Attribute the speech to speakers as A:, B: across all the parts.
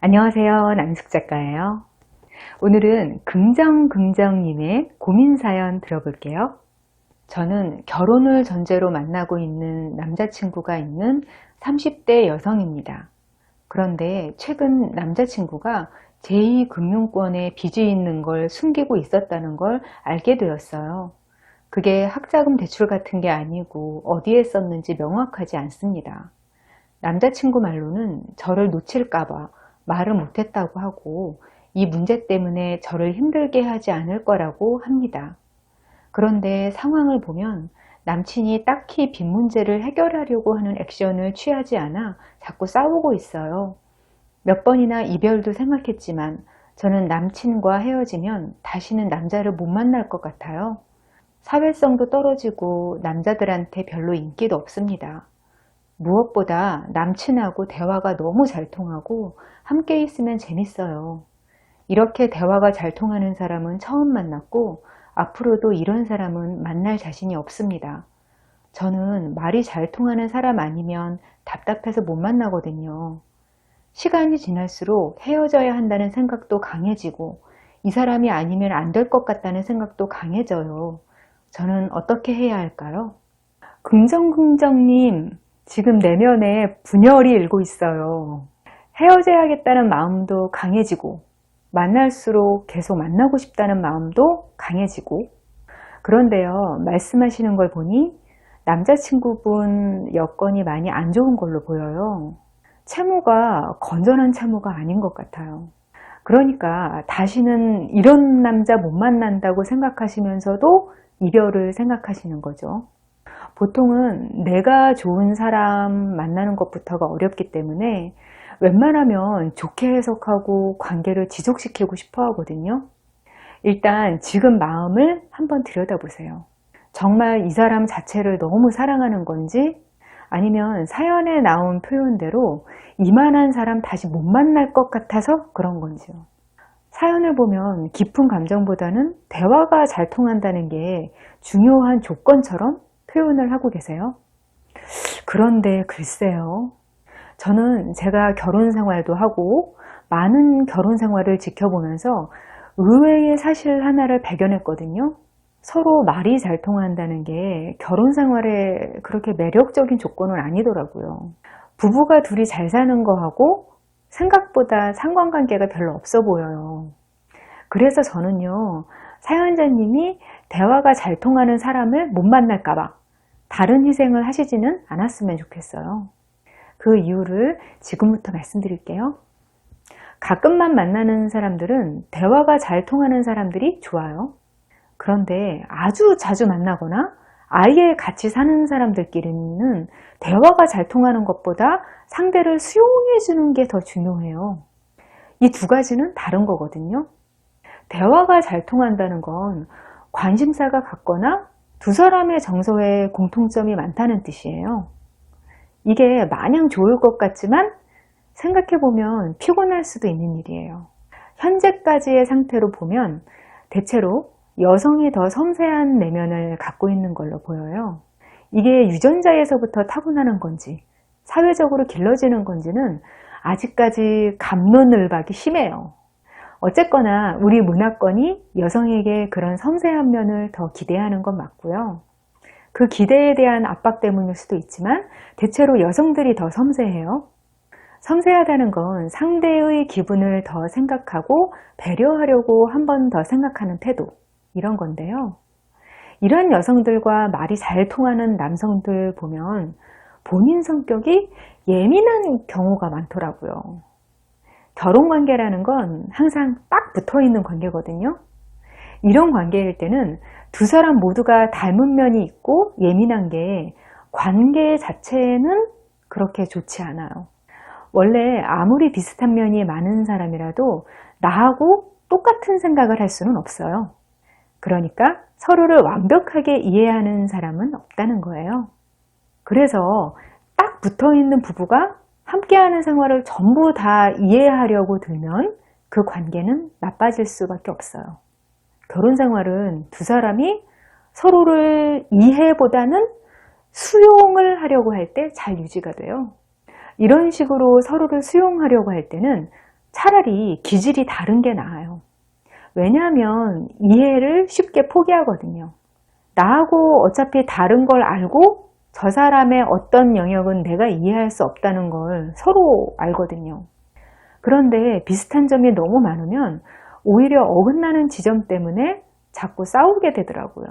A: 안녕하세요. 남숙 작가예요. 오늘은 긍정긍정님의 고민사연 들어볼게요. 저는 결혼을 전제로 만나고 있는 남자친구가 있는 30대 여성입니다. 그런데 최근 남자친구가 제2금융권에 빚이 있는 걸 숨기고 있었다는 걸 알게 되었어요. 그게 학자금 대출 같은 게 아니고 어디에 썼는지 명확하지 않습니다. 남자친구 말로는 저를 놓칠까봐 말을 못했다고 하고 이 문제 때문에 저를 힘들게 하지 않을 거라고 합니다. 그런데 상황을 보면 남친이 딱히 빚 문제를 해결하려고 하는 액션을 취하지 않아 자꾸 싸우고 있어요. 몇 번이나 이별도 생각했지만 저는 남친과 헤어지면 다시는 남자를 못 만날 것 같아요. 사회성도 떨어지고 남자들한테 별로 인기도 없습니다. 무엇보다 남친하고 대화가 너무 잘 통하고 함께 있으면 재밌어요. 이렇게 대화가 잘 통하는 사람은 처음 만났고 앞으로도 이런 사람은 만날 자신이 없습니다. 저는 말이 잘 통하는 사람 아니면 답답해서 못 만나거든요. 시간이 지날수록 헤어져야 한다는 생각도 강해지고 이 사람이 아니면 안 될 것 같다는 생각도 강해져요. 저는 어떻게 해야 할까요? 긍정긍정님, 지금 내면에 분열이 일고 있어요. 헤어져야겠다는 마음도 강해지고 만날수록 계속 만나고 싶다는 마음도 강해지고. 그런데요 말씀하시는 걸 보니 남자친구분 여건이 많이 안 좋은 걸로 보여요. 채무가 건전한 채무가 아닌 것 같아요. 그러니까 다시는 이런 남자 못 만난다고 생각하시면서도 이별을 생각하시는 거죠 보통은 내가 좋은 사람 만나는 것부터가 어렵기 때문에 웬만하면 좋게 해석하고 관계를 지속시키고 싶어 하거든요. 일단 지금 마음을 한번 들여다보세요. 정말 이 사람 자체를 너무 사랑하는 건지 아니면 사연에 나온 표현대로 이만한 사람 다시 못 만날 것 같아서 그런 건지요. 사연을 보면 깊은 감정보다는 대화가 잘 통한다는 게 중요한 조건처럼 표현을 하고 계세요. 그런데 글쎄요. 저는 제가 결혼 생활도 하고 많은 결혼 생활을 지켜보면서 의외의 사실 하나를 발견했거든요. 서로 말이 잘 통한다는 게 결혼 생활에 그렇게 매력적인 조건은 아니더라고요. 부부가 둘이 잘 사는 거하고 생각보다 상관관계가 별로 없어 보여요. 그래서 저는요, 사연자님이 대화가 잘 통하는 사람을 못 만날까봐 다른 희생을 하시지는 않았으면 좋겠어요. 그 이유를 지금부터 말씀드릴게요. 가끔만 만나는 사람들은 대화가 잘 통하는 사람들이 좋아요. 그런데 아주 자주 만나거나 아예 같이 사는 사람들끼리는 대화가 잘 통하는 것보다 상대를 수용해 주는 게 더 중요해요. 이 두 가지는 다른 거거든요. 대화가 잘 통한다는 건 관심사가 같거나 두 사람의 정서에 공통점이 많다는 뜻이에요. 이게 마냥 좋을 것 같지만 생각해보면 피곤할 수도 있는 일이에요. 현재까지의 상태로 보면 대체로 여성이 더 섬세한 내면을 갖고 있는 걸로 보여요. 이게 유전자에서부터 타고나는 건지 사회적으로 길러지는 건지는 아직까지 감론을박이 심해요. 어쨌거나 우리 문화권이 여성에게 그런 섬세한 면을 더 기대하는 건 맞고요. 그 기대에 대한 압박 때문일 수도 있지만 대체로 여성들이 더 섬세해요. 섬세하다는 건 상대의 기분을 더 생각하고 배려하려고 한 번 더 생각하는 태도 이런 건데요. 이런 여성들과 말이 잘 통하는 남성들 보면 본인 성격이 예민한 경우가 많더라고요. 결혼 관계라는 건 항상 딱 붙어 있는 관계거든요. 이런 관계일 때는 두 사람 모두가 닮은 면이 있고 예민한 게 관계 자체는 그렇게 좋지 않아요. 원래 아무리 비슷한 면이 많은 사람이라도 나하고 똑같은 생각을 할 수는 없어요. 그러니까 서로를 완벽하게 이해하는 사람은 없다는 거예요. 그래서 딱 붙어 있는 부부가 함께하는 생활을 전부 다 이해하려고 들면 그 관계는 나빠질 수밖에 없어요. 결혼 생활은 두 사람이 서로를 이해보다는 수용을 하려고 할 때 잘 유지가 돼요. 이런 식으로 서로를 수용하려고 할 때는 차라리 기질이 다른 게 나아요. 왜냐하면 이해를 쉽게 포기하거든요. 나하고 어차피 다른 걸 알고 저 사람의 어떤 영역은 내가 이해할 수 없다는 걸 서로 알거든요. 그런데 비슷한 점이 너무 많으면 오히려 어긋나는 지점 때문에 자꾸 싸우게 되더라고요.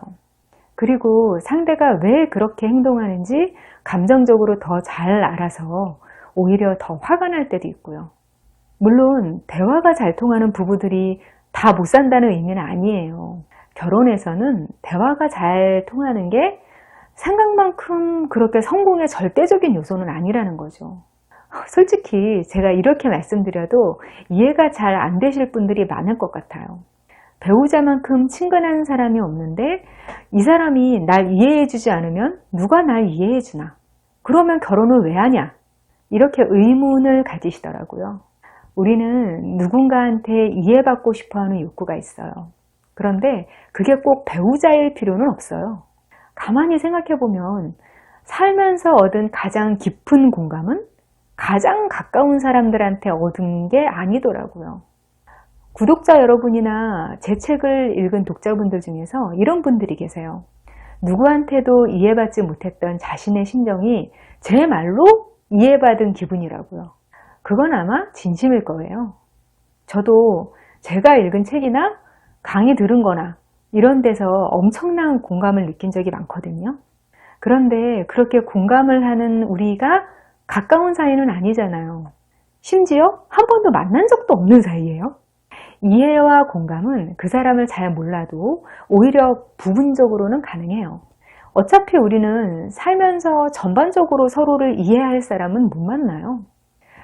A: 그리고 상대가 왜 그렇게 행동하는지 감정적으로 더 잘 알아서 오히려 더 화가 날 때도 있고요. 물론 대화가 잘 통하는 부부들이 다 못 산다는 의미는 아니에요. 결혼에서는 대화가 잘 통하는 게 생각만큼 그렇게 성공의 절대적인 요소는 아니라는 거죠. 솔직히 제가 이렇게 말씀드려도 이해가 잘 안 되실 분들이 많을 것 같아요. 배우자만큼 친근한 사람이 없는데 이 사람이 날 이해해 주지 않으면 누가 날 이해해 주나? 그러면 결혼을 왜 하냐? 이렇게 의문을 가지시더라고요. 우리는 누군가한테 이해받고 싶어 하는 욕구가 있어요. 그런데 그게 꼭 배우자일 필요는 없어요. 가만히 생각해 보면 살면서 얻은 가장 깊은 공감은 가장 가까운 사람들한테 얻은 게 아니더라고요. 구독자 여러분이나 제 책을 읽은 독자분들 중에서 이런 분들이 계세요. 누구한테도 이해받지 못했던 자신의 심정이 제 말로 이해받은 기분이라고요. 그건 아마 진심일 거예요. 저도 제가 읽은 책이나 강의 들은 거나 이런 데서 엄청난 공감을 느낀 적이 많거든요. 그런데 그렇게 공감을 하는 우리가 가까운 사이는 아니잖아요. 심지어 한 번도 만난 적도 없는 사이예요. 이해와 공감은 그 사람을 잘 몰라도 오히려 부분적으로는 가능해요. 어차피 우리는 살면서 전반적으로 서로를 이해할 사람은 못 만나요.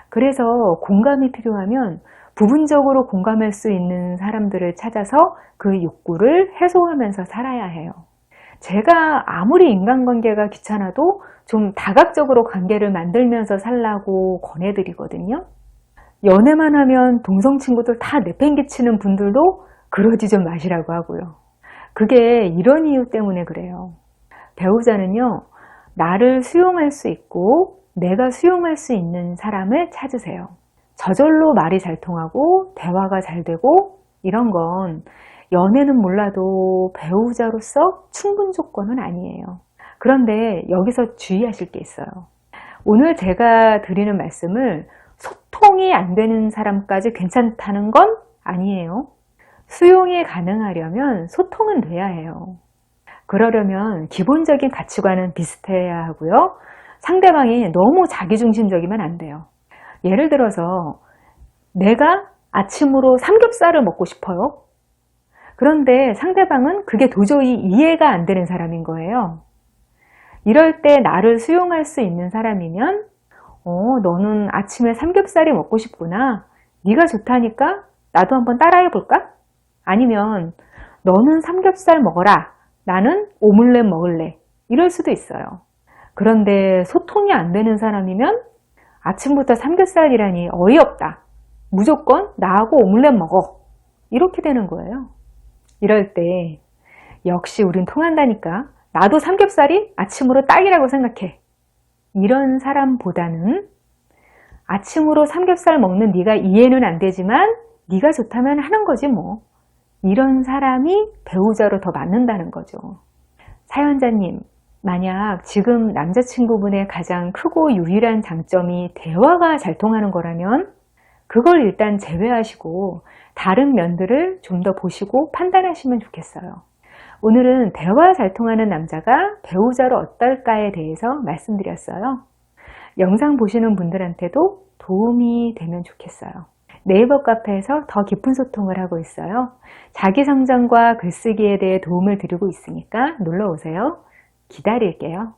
A: 그래서 공감이 필요하면 부분적으로 공감할 수 있는 사람들을 찾아서 그 욕구를 해소하면서 살아야 해요. 제가 아무리 인간관계가 귀찮아도 좀 다각적으로 관계를 만들면서 살라고 권해드리거든요. 연애만 하면 동성 친구들 다 내팽개치는 분들도 그러지 좀 마시라고 하고요. 그게 이런 이유 때문에 그래요. 배우자는요, 나를 수용할 수 있고 내가 수용할 수 있는 사람을 찾으세요. 저절로 말이 잘 통하고 대화가 잘 되고 이런 건 연애는 몰라도 배우자로서 충분 조건은 아니에요. 그런데 여기서 주의하실 게 있어요. 오늘 제가 드리는 말씀을 소통이 안 되는 사람까지 괜찮다는 건 아니에요. 수용이 가능하려면 소통은 돼야 해요. 그러려면 기본적인 가치관은 비슷해야 하고요. 상대방이 너무 자기중심적이면 안 돼요. 예를 들어서 내가 아침으로 삼겹살을 먹고 싶어요. 그런데 상대방은 그게 도저히 이해가 안 되는 사람인 거예요. 이럴 때 나를 수용할 수 있는 사람이면 어, 너는 아침에 삼겹살이 먹고 싶구나. 네가 좋다니까 나도 한번 따라해 볼까? 아니면 너는 삼겹살 먹어라. 나는 오믈렛 먹을래. 이럴 수도 있어요. 그런데 소통이 안 되는 사람이면 아침부터 삼겹살이라니 어이없다. 무조건 나하고 오믈렛 먹어. 이렇게 되는 거예요. 이럴 때 역시 우린 통한다니까 나도 삼겹살이 아침으로 딱이라고 생각해. 이런 사람보다는 아침으로 삼겹살 먹는 네가 이해는 안 되지만 네가 좋다면 하는 거지 뭐. 이런 사람이 배우자로 더 맞는다는 거죠. 사연자님, 만약 지금 남자친구분의 가장 크고 유일한 장점이 대화가 잘 통하는 거라면 그걸 일단 제외하시고 다른 면들을 좀 더 보시고 판단하시면 좋겠어요. 오늘은 대화 잘 통하는 남자가 배우자로 어떨까에 대해서 말씀드렸어요. 영상 보시는 분들한테도 도움이 되면 좋겠어요. 네이버 카페에서 더 깊은 소통을 하고 있어요. 자기 성장과 글쓰기에 대해 도움을 드리고 있으니까 놀러 오세요. 기다릴게요.